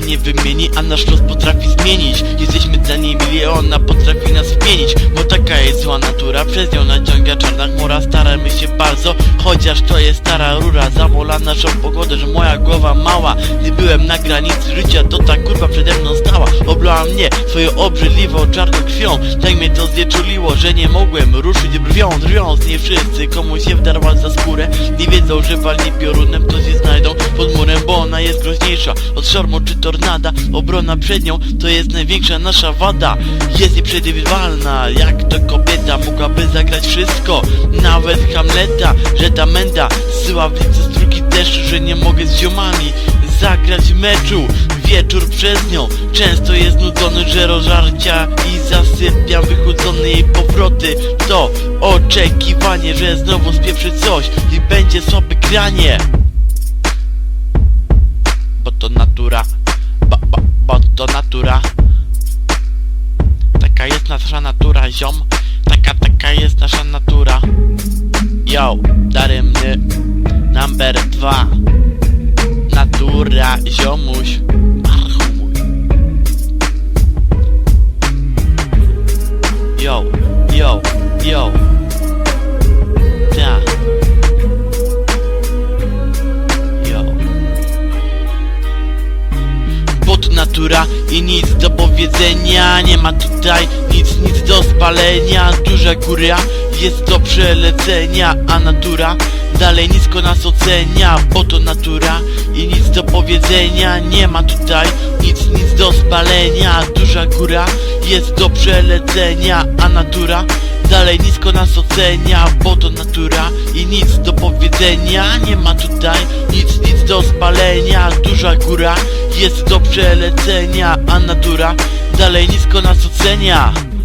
nie wymieni, a nasz los potrafi zmienić. Jesteśmy dla niej miliona, potrafi nas wpienić Bo taka jest zła natura, przez nią naciąga czarna chmura Staramy się bardzo, chociaż to jest stara rura Zawola naszą pogodę, że moja głowa mała. Gdy byłem na granicy życia, to ta kurwa przede mną stała. Oblała mnie swoją obrzydliwą czarną krwią Tak mnie to znieczuliło, że nie mogłem ruszyć brwią Drwiąc, nie wszyscy komu się wdarła za skórę Nie wiedzą, że walnie piorunem, to się znajdą pod murem Bo ona jest groźniejsza od szarmu czy tornada. Obrona przed nią to jest największa nasza wada. Jest nieprzewidywalna, jak to kobieta Mogłaby zagrać wszystko, nawet Hamleta Że ta menda zsyła w lice strugi deszczu Że nie mogę z ziomami zagrać meczu. Wieczór przez nią często jest nudzony, że rozżarcia I zasypiam wychudzony jej powroty. To oczekiwanie, że znowu spieprzy coś I będzie słabe granie. Bo to natura Bo, bo, bo to natura Taka jest nasza natura, ziom. Taka, taka jest nasza natura. Yo, daremny Number dwa. Natura, ziomuś. Yo, yo, yo. Ta. Yo. Bo to natura i nic do powiedzenia Nie ma tutaj nic, nic do spalenia. Duża góra jest do przelecenia A natura dalej nisko nas ocenia Bo to natura i nic do powiedzenia. Nie ma tutaj nic, nic do spalenia. Duża góra jest do przelecenia A natura dalej nisko nas ocenia Bo to natura i nic do powiedzenia. Nie ma tutaj nic, nic do spalenia. Duża góra jest do przelecenia A natura dalej nisko nas ocenia